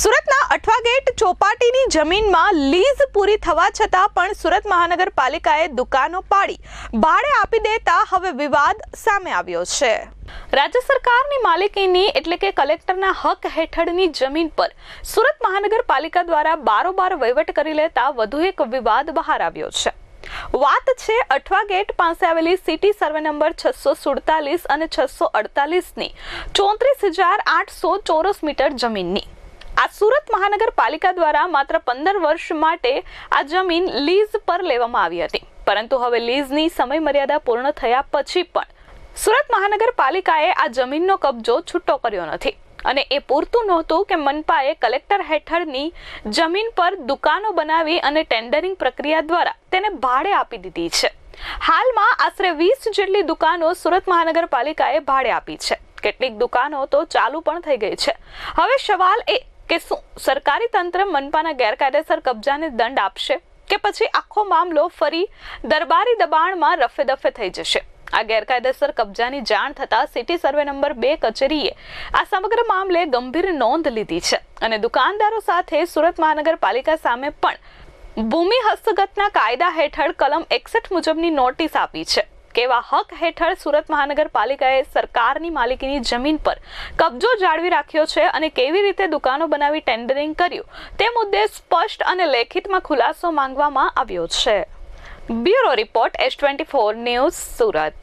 સુરતના અઠવા ગેટ ચોપાટીની જમીનમાં લીઝ પૂરી થવા છતાં પણ સુરત મહાનગરપાલિકાએ દુકાનો પાડી. ભાડે આપી દેતા હવે વિવાદ સામે આવ્યો છે. રાજ્ય સરકારની માલિકીની એટલે કે કલેક્ટરના હક હેઠળની જમીન પર સુરત મહાનગરપાલિકા દ્વારા બારોબાર વહીવટ કરી લેતા વધુ એક વિવાદ બહાર આવ્યો છે. વાત છે અઠવા ગેટ પાસે આવેલી સિટી સર્વે નંબર છસો સુડતાલીસ અને છસો અડતાલીસની ચોત્રીસ હજાર આઠસો ચોરસ મીટર જમીનની. આ સુરત મહાનગરપાલિકા દ્વારા માત્ર પંદર વર્ષ માટે આ જમીન લીઝ પર લેવામાં આવી હતી. પરંતુ હવે લીઝની સમય મર્યાદા પૂર્ણ થયા પછી પણ સુરત મહાનગરપાલિકાએ આ જમીનનો કબજો છૂટો કર્યો નથી. અને એ પૂરતું નહોતું કે મનપાએ કલેક્ટર હેઠળની જમીન પર દુકાનો બનાવી અને ટેન્ડરિંગ પ્રક્રિયા દ્વારા તેને ભાડે આપી દીધી છે. હાલમાં આશરે વીસ જેટલી દુકાનો સુરત મહાનગરપાલિકાએ ભાડે આપી છે. કેટલીક દુકાનો તો ચાલુ પણ થઈ ગઈ છે. હવે સવાલ એ કે શું સરકારી તંત્ર મનપાના ગેરકાયદેસર કબજાને દંડ આપશે? કે પછી આખો મામલો ફરી દરબારી દબાણમાં રફે દફે થઈ જશે? આ ગેરકાયદેસર કબજાની જાણ થતાં સિટી સર્વે નંબર બે કચેરીએ આ સમગ્ર મામલે ગંભીર નોંધ લીધી છે. અને દુકાનદારો સાથે સુરત મહાનગરપાલિકા સામે પણ ભૂમિ હસ્તગતના કાયદા હેઠળ કલમ એકસઠ મુજબની નોટિસ આપી છે. કેવા હક હેઠળ સુરત મહાનગરપાલિકાએ સરકારની માલિકીની જમીન પર કબજો જાળવી રાખ્યો છે અને કેવી રીતે દુકાનો બનાવી ટેન્ડરિંગ કર્યું તે મુદ્દે સ્પષ્ટ અને લેખિતમાં ખુલાસો માંગવામાં આવ્યો છે. Bureau report S twenty four news Surat.